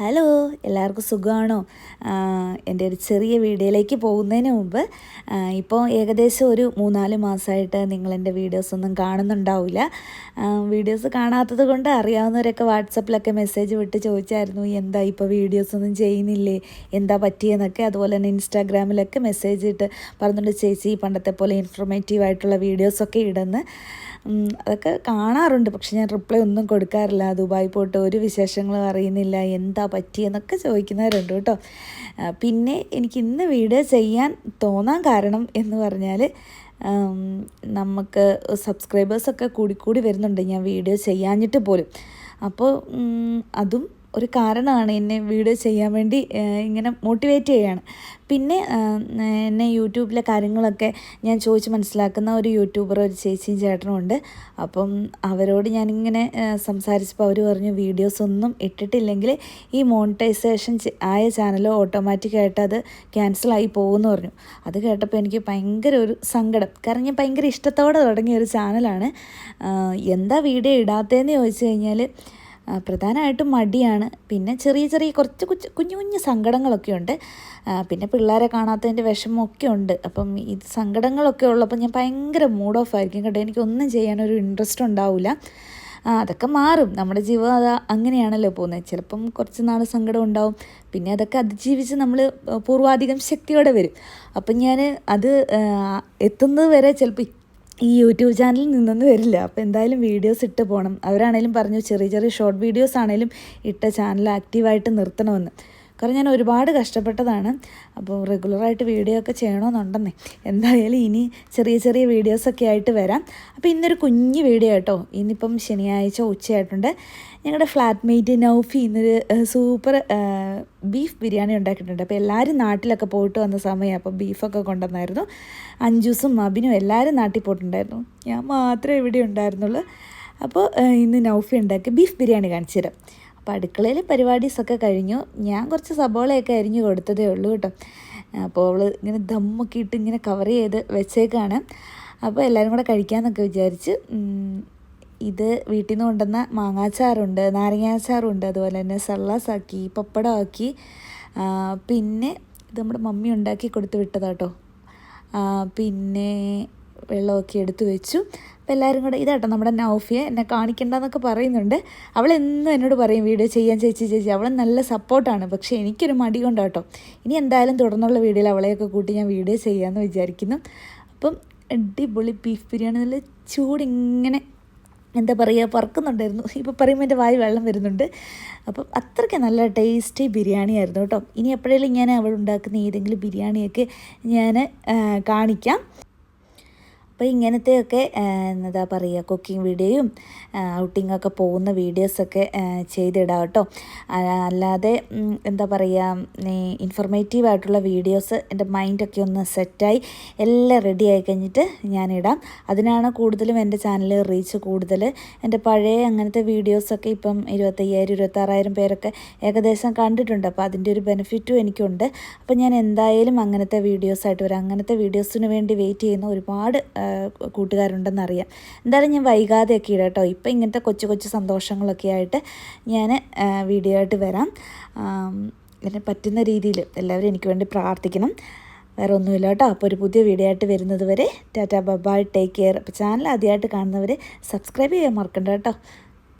Hello എല്ലാവർക്കും സുഖമാണോ എന്റെ ഒരു ചെറിയ വീഡിയോയിലേക്ക് പോകുന്നതിന് മുമ്പ് ഇപ്പോൾ ഏകദേശം ഒരു മൂന്നാൽ മാസമായിട്ട് നിങ്ങൾ എന്റെ വീഡിയോസ് ഒന്നും കാണുന്നുണ്ടാവില്ല. വീഡിയോസ് കാണാത്തത് കൊണ്ട് അറിയാവുന്നവരൊക്കെ വാട്സപ്പിലൊക്കെ മെസ്സേജ് വിട്ട് ചോദിച്ചായിരുന്നു എന്താ ഇപ്പോൾ വീഡിയോസ് ഒന്നും ചെയ്യുന്നില്ലേ? എന്താ പറ്റിയെന്നൊക്കെ? അതുപോലെ തന്നെ ഇൻസ്റ്റാഗ്രാമിലൊക്കെ മെസ്സേജ് ഇട്ട് പറഞ്ഞിട്ട് ചേച്ചി പണ്ടത്തെ പോലെ ഇൻഫോർമേറ്റീവ് ആയിട്ടുള്ള വീഡിയോസൊക്കെ ഇടുന്ന്. അതൊക്കെ കാണാറുണ്ട്. പക്ഷെ ഞാൻ റിപ്ലൈ ഒന്നും കൊടുക്കാറില്ല. ദുബായി പോയിട്ട് ഒരു വിശേഷങ്ങളും അറിയുന്നില്ല. എന്താ പറ്റിയെന്നൊക്കെ ചോദിക്കുന്നവരുണ്ട് കേട്ടോ. പിന്നെ എനിക്ക് ഇന്ന് വീഡിയോ ചെയ്യാൻ തോന്നാൻ കാരണം എന്ന് പറഞ്ഞാൽ നമുക്ക് സബ്സ്ക്രൈബേഴ്സൊക്കെ കൂടി വരുന്നുണ്ട്. ഞാൻ വീഡിയോ ചെയ്യാഞ്ഞിട്ട് പോലും. അപ്പോൾ അതും ഒരു കാരണമാണ് എന്നെ വീഡിയോ ചെയ്യാൻ വേണ്ടി ഇങ്ങനെ മോട്ടിവേറ്റ് ചെയ്യുകയാണ് പിന്നെ എന്നെ യൂട്യൂബിലെ കാര്യങ്ങളൊക്കെ ഞാൻ ചോദിച്ച് മനസ്സിലാക്കുന്ന ഒരു യൂട്യൂബർ ഒരു ചേച്ചിയും ചേട്ടനും ഉണ്ട് അപ്പം അവരോട് ഞാനിങ്ങനെ സംസാരിച്ചപ്പോൾ അവർ പറഞ്ഞു വീഡിയോസ് ഒന്നും ഇട്ടിട്ടില്ലെങ്കിൽ ഈ മോണിറ്റൈസേഷൻ ആയ ചാനൽ ഓട്ടോമാറ്റിക്കായിട്ട് അത് ക്യാൻസലായി പോകുമെന്ന് പറഞ്ഞു. അത് കേട്ടപ്പോൾ എനിക്ക് ഭയങ്കര ഒരു സങ്കടം. കാരണം ഞാൻ ഭയങ്കര ഇഷ്ടത്തോടെ തുടങ്ങിയ ഒരു ചാനലാണ് എന്താ വീഡിയോ ഇടാത്തതെന്ന് ചോദിച്ചു കഴിഞ്ഞാൽ പ്രധാനമായിട്ടും മടിയാണ്. പിന്നെ ചെറിയ ചെറിയ കുറച്ച് കുഞ്ഞു കുഞ്ഞു കുഞ്ഞു സങ്കടങ്ങളൊക്കെ ഉണ്ട്. പിന്നെ പിള്ളേരെ കാണാത്തതിന്റെ വിഷമമൊക്കെ ഉണ്ട്. അപ്പം ഇത് സങ്കടങ്ങളൊക്കെ ഉള്ളപ്പോൾ ഞാൻ ഭയങ്കര മൂഡ് ഓഫ് ആയിരിക്കും കേട്ടോ. എനിക്കൊന്നും ചെയ്യാനൊരു ഇൻട്രസ്റ്റ് ഉണ്ടാവില്ല അതൊക്കെ മാറും. നമ്മുടെ ജീവിതം അത് അങ്ങനെയാണല്ലോ പോകുന്നത്. ചിലപ്പം കുറച്ച് നാൾ സങ്കടം ഉണ്ടാവും. പിന്നെ അതൊക്കെ അതിജീവിച്ച് നമ്മൾ പൂർവാധികം ശക്തിയോടെ വരും. അപ്പം ഞാൻ അത് എത്തുന്നത് വരെ ചിലപ്പോൾ ഈ യൂട്യൂബ് ചാനലിൽ നിന്നൊന്നും വരില്ല. അപ്പോൾ എന്തായാലും വീഡിയോസ് ഇട്ട് പോകണം അവരാണേലും പറഞ്ഞു ചെറിയ ചെറിയ ഷോർട്ട് വീഡിയോസ് ആണേലും ഇട്ട ചാനൽ ആക്റ്റീവായിട്ട് നിർത്തണമെന്ന്. കാരണം ഞാൻ ഒരുപാട് കഷ്ടപ്പെട്ടതാണ്. അപ്പോൾ റെഗുലറായിട്ട് വീഡിയോ ഒക്കെ ചെയ്യണമെന്നുണ്ടെന്നേ എന്തായാലും ഇനി ചെറിയ ചെറിയ വീഡിയോസൊക്കെ ആയിട്ട് വരാം. അപ്പോൾ ഇന്നൊരു കുഞ്ഞ് വീഡിയോ കേട്ടോ. ഇന്നിപ്പം ശനിയാഴ്ച ഉച്ചയായിട്ടുണ്ട്. ഞങ്ങളുടെ ഫ്ലാറ്റ് മേറ്റ് നൗഫി ഇന്നൊരു സൂപ്പർ ബീഫ് ബിരിയാണി ഉണ്ടാക്കിയിട്ടുണ്ട്. അപ്പോൾ എല്ലാവരും നാട്ടിലൊക്കെ പോയിട്ട് വന്ന സമയം അപ്പോൾ ബീഫൊക്കെ കൊണ്ടുവന്നായിരുന്നു. അഞ്ചൂസും മബിനും എല്ലാവരും നാട്ടിൽ പോയിട്ടുണ്ടായിരുന്നു. ഞാൻ മാത്രമേ ഇവിടെ ഉണ്ടായിരുന്നുള്ളൂ. അപ്പോൾ ഇന്ന് നൗഫി ഉണ്ടാക്കി ബീഫ് ബിരിയാണി കാണിച്ചു തരാം അപ്പോൾ അടുക്കളയിൽ പരിപാടീസൊക്കെ കഴിഞ്ഞു. ഞാൻ കുറച്ച് സബോളയൊക്കെ അരിഞ്ഞു കൊടുത്തതേ ഉള്ളൂ കേട്ടോ. അപ്പോൾ അവൾ ഇങ്ങനെ ദമ്മൊക്കെ ഇട്ട് ഇങ്ങനെ കവർ ചെയ്ത് വെച്ചേക്കാണ്. അപ്പോൾ എല്ലാവരും കൂടെ കഴിക്കാമെന്നൊക്കെ വിചാരിച്ച് ഇത് വീട്ടിൽ നിന്ന് കൊണ്ടുവന്ന മാങ്ങാച്ചാറുണ്ട് നാരങ്ങാച്ചാറുണ്ട് അതുപോലെ തന്നെ സള്ളാസാക്കി പപ്പടമാക്കി. പിന്നെ ഇത് നമ്മുടെ മമ്മി ഉണ്ടാക്കി കൊടുത്ത് വിട്ടതാട്ടോ പിന്നെ വെള്ളമൊക്കെ എടുത്തു വെച്ചു. അപ്പോൾ എല്ലാവരും കൂടെ ഇതാട്ടോ നമ്മുടെ നൗഫിയെ എന്നെ കാണിക്കണ്ടെന്നൊക്കെ പറയുന്നുണ്ട്. അവൾ എന്നും എന്നോട് പറയും വീഡിയോ ചെയ്യാൻ ചേച്ചി ചേച്ചി. അവൾ നല്ല സപ്പോർട്ടാണ്. പക്ഷേ എനിക്കൊരു മടി കൊണ്ടാട്ടോ. ഇനി എന്തായാലും തുടർന്നുള്ള വീഡിയോയിൽ അവളെയൊക്കെ കൂട്ടി ഞാൻ വീഡിയോ ചെയ്യാമെന്ന് വിചാരിക്കുന്നു. അപ്പം അടിപൊളി ബീഫ് ബിരിയാണി നല്ല ചൂടിങ്ങനെ എന്താ പറയുക പറക്കുന്നുണ്ടായിരുന്നു ഇപ്പോൾ പറയുമ്പോൾ എന്റെ വായി വെള്ളം വരുന്നുണ്ട്. അപ്പം അത്രയ്ക്ക് നല്ല ടേസ്റ്റി ബിരിയാണി ആയിരുന്നു കേട്ടോ. ഇനി എപ്പോഴെങ്കിലും ഞാൻ അവൾ ഉണ്ടാക്കുന്ന ഏതെങ്കിലും ബിരിയാണിയൊക്കെ ഞാൻ കാണിക്കാം. അപ്പോൾ ഇങ്ങനത്തെയൊക്കെ എന്താ പറയുക കുക്കിംഗ് വീഡിയോയും ഔട്ടിംഗ് ഒക്കെ പോകുന്ന വീഡിയോസൊക്കെ ചെയ്തിടാം കേട്ടോ. അല്ലാതെ എന്താ പറയുക ഇൻഫർമേറ്റീവ് ആയിട്ടുള്ള വീഡിയോസ് എന്റെ മൈൻഡൊക്കെ ഒന്ന് സെറ്റായി എല്ലാം റെഡി ആയി കഴിഞ്ഞിട്ട് ഞാനിടാം. അതിനാണ് കൂടുതലും എന്റെ ചാനൽ റീച്ച് കൂടുതൽ. എന്റെ പഴയ അങ്ങനത്തെ വീഡിയോസൊക്കെ ഇപ്പം ഇരുപത്തയ്യായിരം ഇരുപത്താറായിരം പേരൊക്കെ ഏകദേശം കണ്ടിട്ടുണ്ട്. അപ്പോൾ അതിന്റെ ഒരു ബെനിഫിറ്റും എനിക്കുണ്ട്. അപ്പോൾ ഞാൻ എന്തായാലും അങ്ങനത്തെ വീഡിയോസായിട്ട് വരാം. അങ്ങനത്തെ വീഡിയോസിന് വേണ്ടി വെയിറ്റ് ചെയ്യുന്ന ഒരുപാട് കൂട്ടുകാരുണ്ടെന്നറിയാം. എന്തായാലും ഞാൻ വൈകാതെയൊക്കെ ഇടാം കേട്ടോ. ഇപ്പം ഇങ്ങനത്തെ കൊച്ചു കൊച്ചു സന്തോഷങ്ങളൊക്കെ ആയിട്ട് ഞാൻ വീഡിയോ ആയിട്ട് വരാം. എന്നെ പറ്റുന്ന രീതിയിൽ എല്ലാവരും എനിക്ക് വേണ്ടി പ്രാർത്ഥിക്കണം. വേറെ ഒന്നുമില്ല കേട്ടോ. അപ്പോൾ ഒരു പുതിയ വീഡിയോ ആയിട്ട് വരുന്നത് വരെ tata bye bye take care. അപ്പോൾ ചാനൽ ആദ്യമായിട്ട് കാണുന്നവർ സബ്സ്ക്രൈബ് ചെയ്യാൻ മറക്കണ്ട കേട്ടോ.